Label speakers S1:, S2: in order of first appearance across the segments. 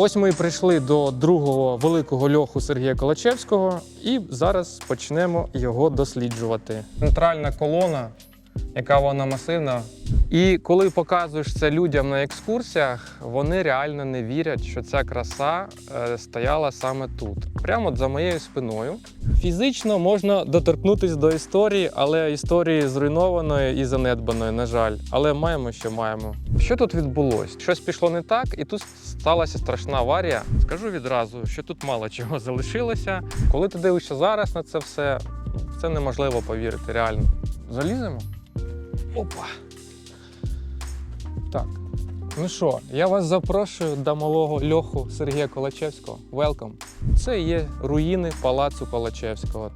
S1: Ось ми і прийшли до другого великого льоху Сергія Колачевського, і зараз почнемо його досліджувати. Центральна колона, яка вона масивна. І коли показуєш це людям на екскурсіях, вони реально не вірять, що ця краса е, стояла саме тут, прямо за моєю спиною. Фізично можна доторкнутися до історії, але історії зруйнованої і занедбаної, на жаль. Але маємо, що маємо. Що тут відбулось? Щось пішло не так, і тут сталася страшна аварія. Скажу відразу, що тут мало чого залишилося. Коли ти дивишся зараз на це все, це неможливо повірити, реально. Заліземо? Опа. Так. Ну що, я вас запрошую до малого льоху Сергія Колачевського. Welcome. Це є руїни палацу Колачевського.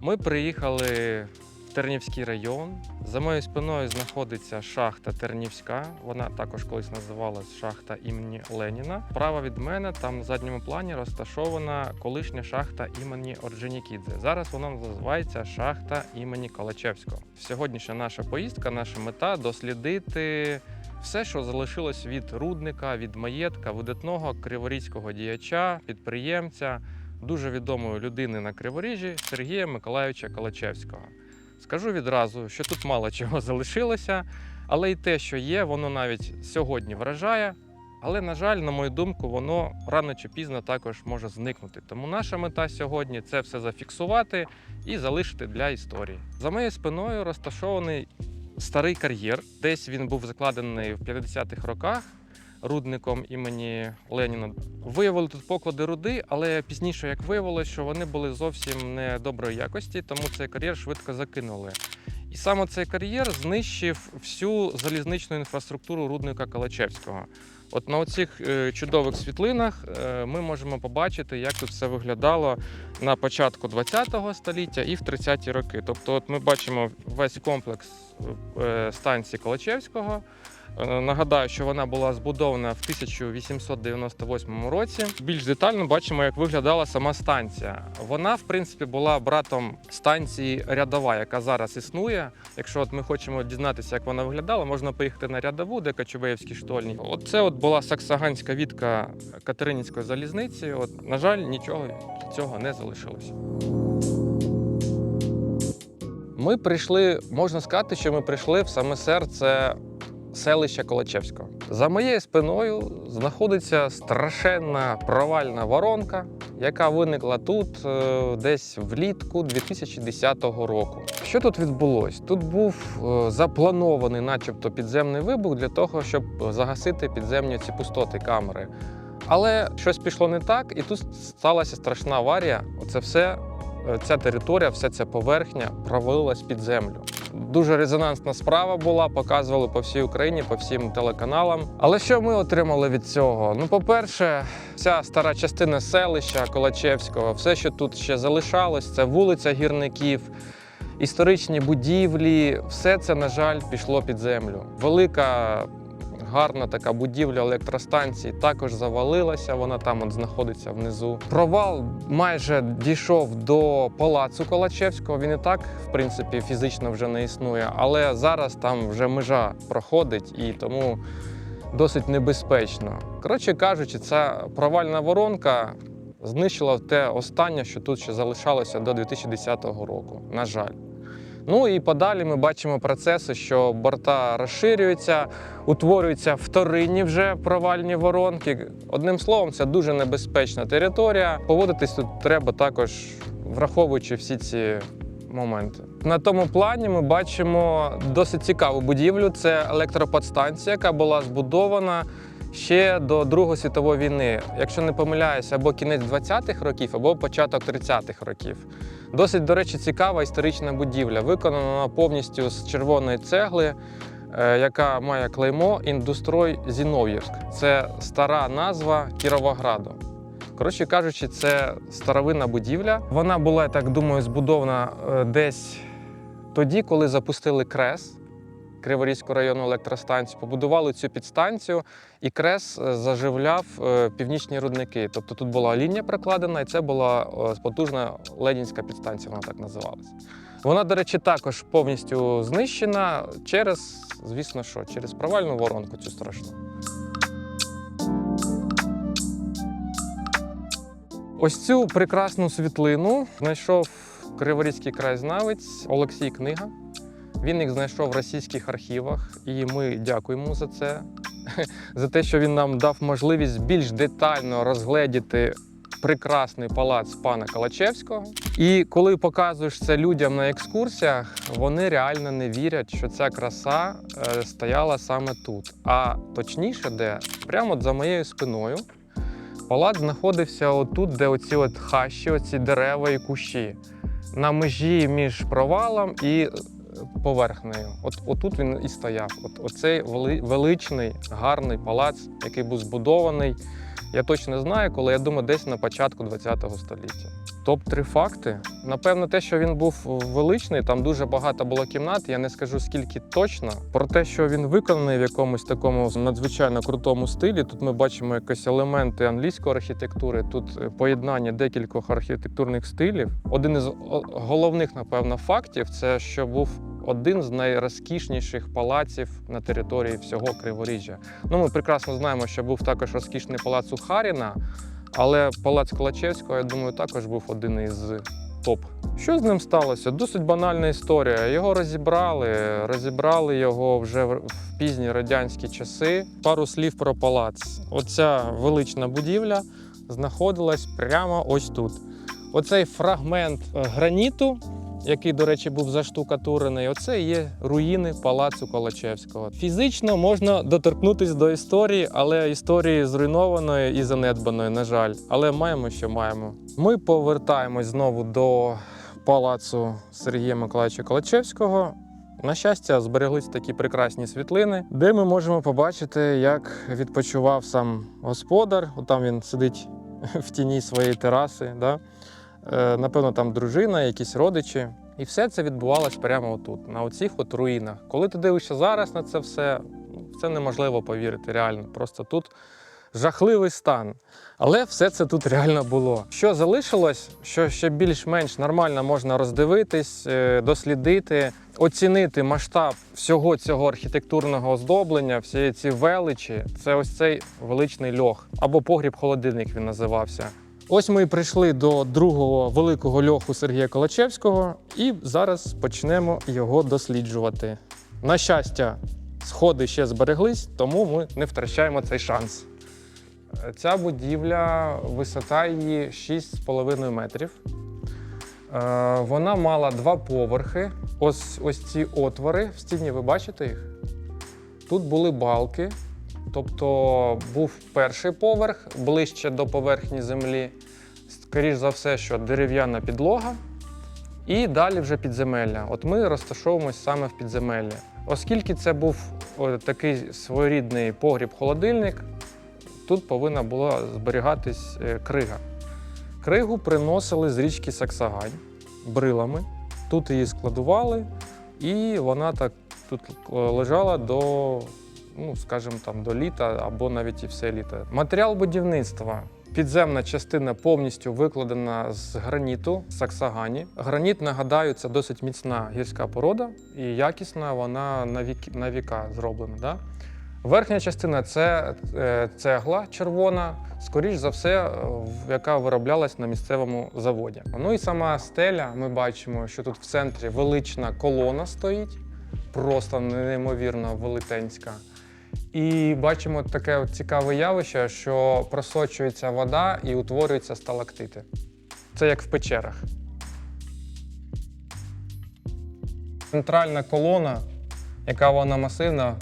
S1: Ми приїхали в Тернівський район. За моєю спиною знаходиться шахта Тернівська. Вона також колись називалась шахта імені Леніна. Право від мене там на задньому плані розташована колишня шахта імені Орджонікідзе. Зараз вона називається шахта імені Колачевського. Сьогоднішня наша поїздка, наша мета дослідити все, що залишилось від рудника, від маєтка, видатного криворізького діяча, підприємця, дуже відомої людини на Криворіжжі Сергія Миколайовича Калачевського. Скажу відразу, що тут мало чого залишилося, але й те, що є, воно навіть сьогодні вражає. Але, на жаль, на мою думку, воно рано чи пізно також може зникнути. Тому наша мета сьогодні це все зафіксувати і залишити для історії. За моєю спиною розташований старий кар'єр. Десь він був закладений в 50-х роках рудником імені Леніна. Виявили тут поклади руди, але пізніше, як виявилось, що вони були зовсім не доброї якості, тому цей кар'єр швидко закинули. І саме цей кар'єр знищив всю залізничну інфраструктуру рудника Калачевського. От на оцих е, чудових світлинах е, ми можемо побачити, як тут все виглядало на початку ХХ століття і в 30-ті роки. Тобто, от ми бачимо весь комплекс е, станції Калачевського. Е, Нагадаю, що вона була збудована в 1898 році. Більш детально бачимо, як виглядала сама станція. Вона, в принципі, була братом станції рядова, яка зараз існує. Якщо от ми хочемо дізнатися, як вона виглядала, можна поїхати на рядову, де Кочубеївські штольні. Оце от була саксаганська відка Катеринівської залізниці. От, на жаль, нічого цього не залишилося. Ми прийшли, можна сказати, що ми прийшли в саме серце селища Колачевського. За моєю спиною знаходиться страшенна провальна воронка, яка виникла тут е, десь влітку 2010 року. Що тут відбулось? Тут був е, запланований, начебто, підземний вибух для того, щоб загасити підземні ці пустоти камери. Але щось пішло не так, і тут сталася страшна аварія. Оце все е, ця територія, вся ця поверхня провалилась під землю. Дуже резонансна справа була, показували по всій Україні, по всім телеканалам. Але що ми отримали від цього? Ну, по-перше, вся стара частина селища Колачевського, все, що тут ще залишалось, це вулиця гірників. Історичні будівлі, все це, на жаль, пішло під землю. Велика гарна така будівля електростанції також завалилася. Вона там от знаходиться внизу. Провал майже дійшов до палацу Колачевського. Він і так, в принципі, фізично вже не існує, але зараз там вже межа проходить і тому досить небезпечно. Коротше кажучи, ця провальна воронка. Знищила те останнє, що тут ще залишалося до 2010 року. На жаль. Ну і подалі ми бачимо процеси, що борта розширюються, утворюються вторинні вже провальні воронки. Одним словом, це дуже небезпечна територія. Поводитись тут треба також, враховуючи всі ці моменти. На тому плані ми бачимо досить цікаву будівлю. Це електроподстанція, яка була збудована. Ще до Другої світової війни, якщо не помиляюся, або кінець 20-х років, або початок 30-х років. Досить, до речі, цікава історична будівля, виконана повністю з червоної цегли, е, яка має клеймо Індустрой Зінов'євськ. Це стара назва Кіровограду. Коротше кажучи, це старовинна будівля. Вона була, так думаю, збудована е, десь тоді, коли запустили крес. Криворізьку районну електростанцію, побудували цю підстанцію, і крес е, заживляв е, північні рудники. Тобто тут була лінія прокладена, і це була е, потужна ленінська підстанція, вона так називалася. Вона, до речі, також повністю знищена через, звісно, що через провальну воронку цю страшну. Ось цю прекрасну світлину знайшов криворізький краєзнавець Олексій Книга. Він їх знайшов в російських архівах, і ми дякуємо за це, за те, що він нам дав можливість більш детально розгледіти прекрасний палац пана Калачевського. І коли показуєш це людям на екскурсіях, вони реально не вірять, що ця краса е, стояла саме тут. А точніше, де прямо за моєю спиною. Палац знаходився отут, де оці от хащі, оці дерева і кущі, на межі між провалом і поверхнею. От отут він і стояв. От оцей вели- величний, гарний палац, який був збудований. Я точно знаю, коли я думаю, десь на початку ХХ століття. Топ-3 факти. Напевно, те, що він був величний, там дуже багато було кімнат. Я не скажу скільки точно. Про те, що він виконаний в якомусь такому надзвичайно крутому стилі. Тут ми бачимо якісь елементи англійської архітектури. Тут е, поєднання декількох архітектурних стилів. Один із головних, напевно, фактів це що був один з найрозкішніших палаців на території всього Криворіжжя. Ну, ми прекрасно знаємо, що був також розкішний палац у Харіна, але палац Калачевського, я думаю, також був один із топ. Що з ним сталося? Досить банальна історія. Його розібрали, розібрали його вже в в пізні радянські часи. Пару слів про палац. Оця велична будівля знаходилась прямо ось тут. Оцей фрагмент е, граніту, який, до речі, був заштукатурений, оце є руїни палацу Колачевського. Фізично можна доторкнутися до історії, але історії зруйнованої і занедбаної, на жаль. Але маємо, що маємо. Ми повертаємось знову до палацу Сергія Миколаївича Колачевського. На щастя, збереглись такі прекрасні світлини, де ми можемо побачити, як відпочивав сам господар. Отам він сидить в тіні своєї тераси. Да? Е, Напевно, там дружина, якісь родичі. І все це відбувалось прямо отут, на оцих от руїнах. Коли ти дивишся зараз на це все, ну, це неможливо повірити, реально. Просто тут жахливий стан. Але все це тут реально було. Що залишилось, що ще більш-менш нормально можна роздивитись, е, дослідити, оцінити масштаб всього цього архітектурного оздоблення, всієї ці величі, це ось цей величний льох або погріб-холодильник він називався. Ось ми і прийшли до другого великого льоху Сергія Колачевського, і зараз почнемо його досліджувати. На щастя, сходи ще збереглись, тому ми не втрачаємо цей шанс. Ця будівля, висота її 6,5 метрів. Е, Вона мала два поверхи. Ось, ось ці отвори в стіні, ви бачите їх? Тут були балки, тобто був перший поверх ближче до поверхні землі. Скоріш за все, що дерев'яна підлога, і далі вже підземелля. От ми розташовуємось саме в підземеллі. Оскільки це був такий своєрідний погріб-холодильник, тут повинна була зберігатись е, крига. Кригу приносили з річки Саксагань брилами. Тут її складували, і вона так тут лежала до, ну, скажімо, там, до літа або навіть і все літо. Матеріал будівництва. Підземна частина повністю викладена з граніту Саксагані. Граніт, нагадаю, це досить міцна гірська порода і якісна вона на, вік, на віка зроблена. Да? Верхня частина це е, цегла червона, скоріш за все, е, яка вироблялась на місцевому заводі. Ну і сама стеля, ми бачимо, що тут в центрі велична колона стоїть, просто неймовірно велетенська. І бачимо таке от цікаве явище, що просочується вода і утворюються сталактити. Це як в печерах. Центральна колона, яка вона масивна,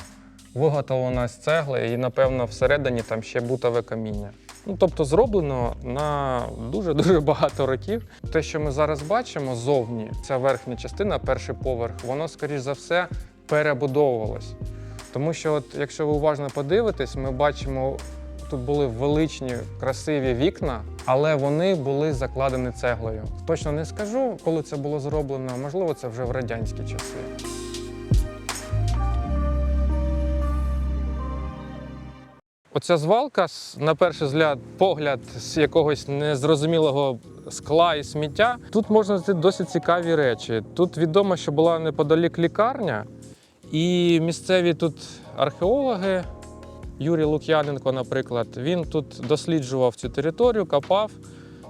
S1: виготовлена з цегли, і, напевно, всередині там ще бутове каміння. Ну, тобто зроблено на дуже-дуже багато років. Те, що ми зараз бачимо зовні, ця верхня частина, перший поверх, воно, скоріш за все, перебудовувалось. Тому що, от, якщо ви уважно подивитесь, ми бачимо, тут були величні, красиві вікна, але вони були закладені цеглою. Точно не скажу, коли це було зроблено, можливо, це вже в радянські часи. Оця звалка, на перший взгляд, погляд з якогось незрозумілого скла і сміття. Тут можна знайти досить цікаві речі. Тут відомо, що була неподалік лікарня, і місцеві тут археологи, Юрій Лук'яненко, наприклад, він тут досліджував цю територію, копав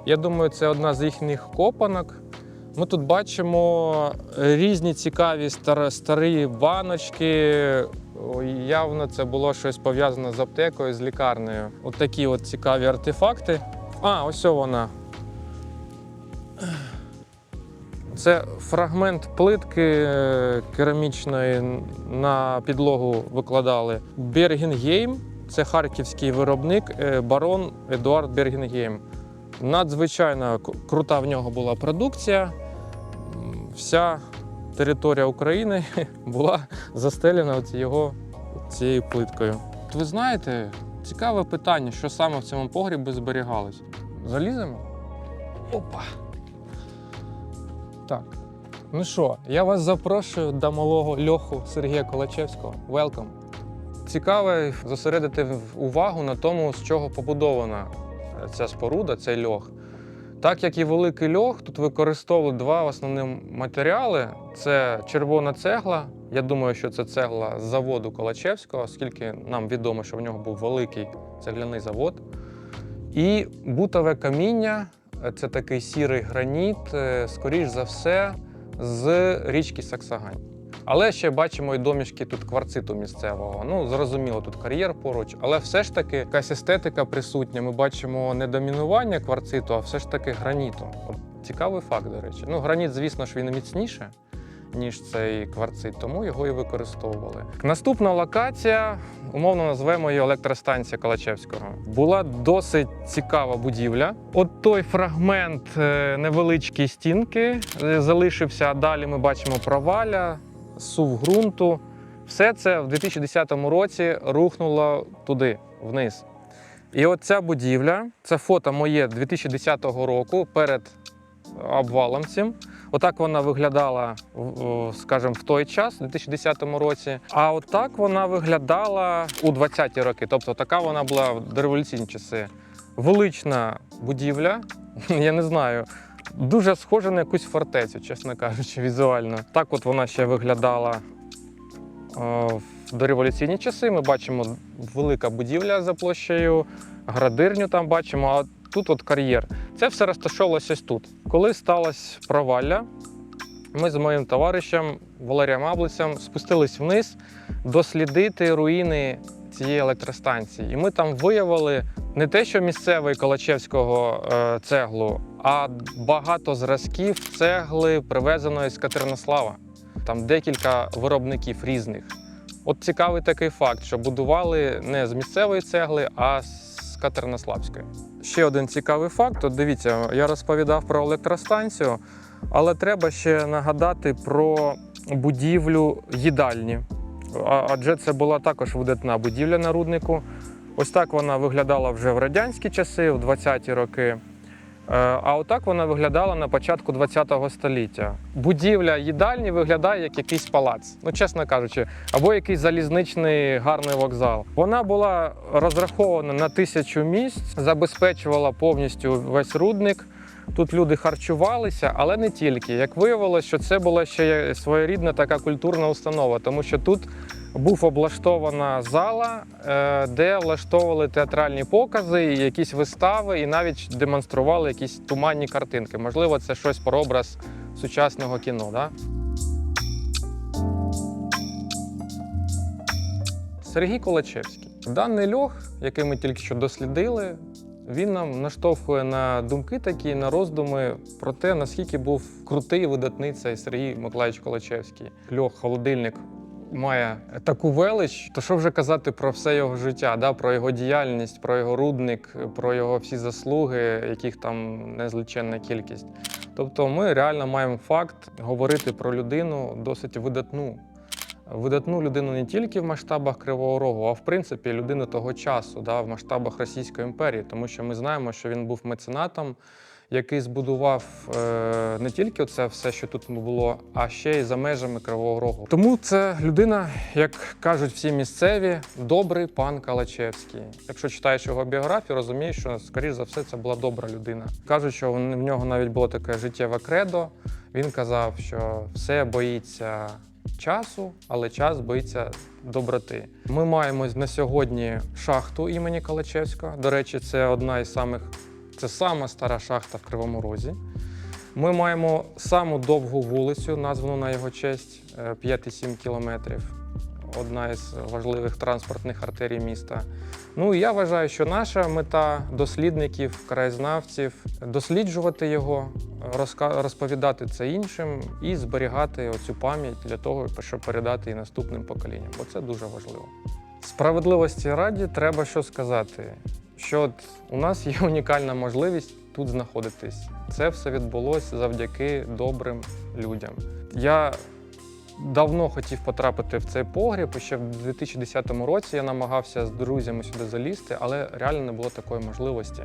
S1: Я думаю, це одна з їхніх копанок. Ми тут бачимо різні цікаві старі баночки. Явно це було щось пов'язане з аптекою, з лікарнею. От такі от цікаві артефакти. А, ось вона. Це фрагмент плитки е, керамічної на підлогу викладали. Бергінгейм це харківський виробник, е, барон Едуард Бергінгейм. Надзвичайно крута в нього була продукція. Вся територія України була застелена його цією плиткою. От ви знаєте, цікаве питання, що саме в цьому погрібі зберігалось. Заліземо? Опа! Так. Ну що, я вас запрошую до малого льоху Сергія Колачевського. Welcome. Цікаво зосередити увагу на тому, з чого побудована е, ця споруда, цей льох. Так як і великий льох, тут використовували два основні матеріали: це червона цегла. Я думаю, що це цегла з заводу Колачевського, оскільки нам відомо, що в нього був великий цегляний завод. І бутове каміння це такий сірий граніт, е, скоріш за все, з річки Саксагань. Але ще бачимо і домішки тут кварциту місцевого. Ну, зрозуміло, тут кар'єр поруч, але все ж таки якась естетика присутня. Ми бачимо не домінування кварциту, а все ж таки граніту. От цікавий факт, до речі. Ну, граніт, звісно ж, він міцніше, ніж цей кварцит, тому його і використовували. Наступна локація, умовно назвемо її електростанція Калачевського. Була досить цікава будівля. От той фрагмент е, невеличкої стінки е, залишився, а далі ми бачимо проваля, сув ґрунту. Все це в 2010 році рухнуло туди, вниз. І от ця будівля, це фото моє 2010 року перед обвалом цим. Отак вона виглядала, скажімо, в той час, у 2010 році. А отак вона виглядала у 20-ті роки. Тобто така вона була в дореволюційні часи. Велична будівля, я не знаю, дуже схожа на якусь фортецю, чесно кажучи, візуально. Так от вона ще виглядала е, в дореволюційні часи. Ми бачимо велика будівля за площею, градирню там бачимо, тут от кар'єр. Це все розташовувалося ось тут. Коли сталося провалля, ми з моїм товаришем Валерієм Аблицем спустились вниз дослідити руїни цієї електростанції. І ми там виявили не те, що місцевий Колачевського е, цеглу, а багато зразків цегли, привезеної з Катеринослава. Там декілька виробників різних. От цікавий такий факт, що будували не з місцевої цегли, а з Катеринославської. Ще один цікавий факт. От дивіться, я розповідав про електростанцію, але треба ще нагадати про будівлю їдальні. Адже це була також видатна будівля на руднику. Ось так вона виглядала вже в радянські часи, в 20-ті роки. Е, А отак вона виглядала на початку ХХ століття. Будівля їдальні виглядає як якийсь палац, ну чесно кажучи, або якийсь залізничний гарний вокзал. Вона була розрахована на тисячу місць, забезпечувала повністю весь рудник. Тут люди харчувалися, але не тільки. Як виявилося, що це була ще своєрідна така культурна установа, тому що тут був облаштована зала, е, де влаштовували театральні покази, якісь вистави, і навіть демонстрували якісь туманні картинки. Можливо, це щось про образ сучасного кіно. Да? Сергій Колачевський. Даний льох, який ми тільки що дослідили, він нам наштовхує на думки такі, на роздуми про те, наскільки був крутий видатний цей Сергій Миколаївич Колачевський. Льох, холодильник має таку велич, то що вже казати про все його життя, да? про його діяльність, про його рудник, про його всі заслуги, яких там незліченна кількість. Тобто ми реально маємо факт говорити про людину досить видатну. Видатну людину не тільки в масштабах Кривого Рогу, а в принципі людину того часу, да, в масштабах Російської імперії, тому що ми знаємо, що він був меценатом, який збудував е, не тільки це все, що тут було, а ще й за межами Кривого Рогу. Тому це людина, як кажуть всі місцеві, добрий пан Калачевський. Якщо читаєш його біографію, розумієш, що скоріш за все це була добра людина. Кажуть, що в нього навіть було таке життєве кредо. Він казав, що все боїться часу, але час боїться доброти. Ми маємо на сьогодні шахту імені Калачевського. До речі, це одна із самих Це сама стара шахта в Кривому Розі. Ми маємо саму довгу вулицю, названу на його честь е, 5,7 кілометрів. Одна із важливих транспортних артерій міста. Ну і я вважаю, що наша мета дослідників, краєзнавців досліджувати його, розповідати це іншим і зберігати оцю пам'ять для того, щоб передати і наступним поколінням, бо це дуже важливо. Справедливості раді треба що сказати, що от у нас є унікальна можливість тут знаходитись. Це все відбулося завдяки добрим людям. Я давно хотів потрапити в цей погріб. Ще в 2010 році я намагався з друзями сюди залізти, але реально не було такої можливості.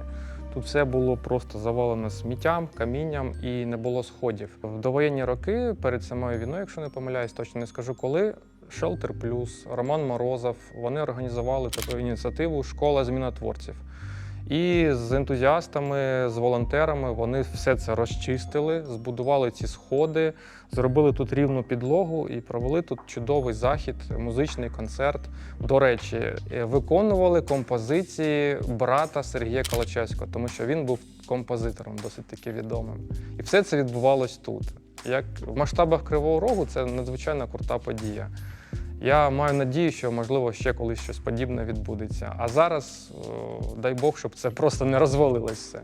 S1: Тут все було просто завалено сміттям, камінням і не було сходів. В довоєнні роки, перед самою війною, якщо не помиляюсь, точно не скажу коли. Шелтер Плюс, Роман Морозов, вони організували таку ініціативу Школа змінотворців. І з ентузіастами, з волонтерами вони все це розчистили, збудували ці сходи, зробили тут рівну підлогу і провели тут чудовий захід, музичний концерт. До речі, е, виконували композиції брата Сергія Калачевського, тому що він був композитором досить таки відомим. І все це відбувалось тут. Як в масштабах Кривого Рогу це надзвичайно крута подія. Я маю надію, що можливо ще колись щось подібне відбудеться. А зараз, дай Бог, щоб це просто не розвалилось все.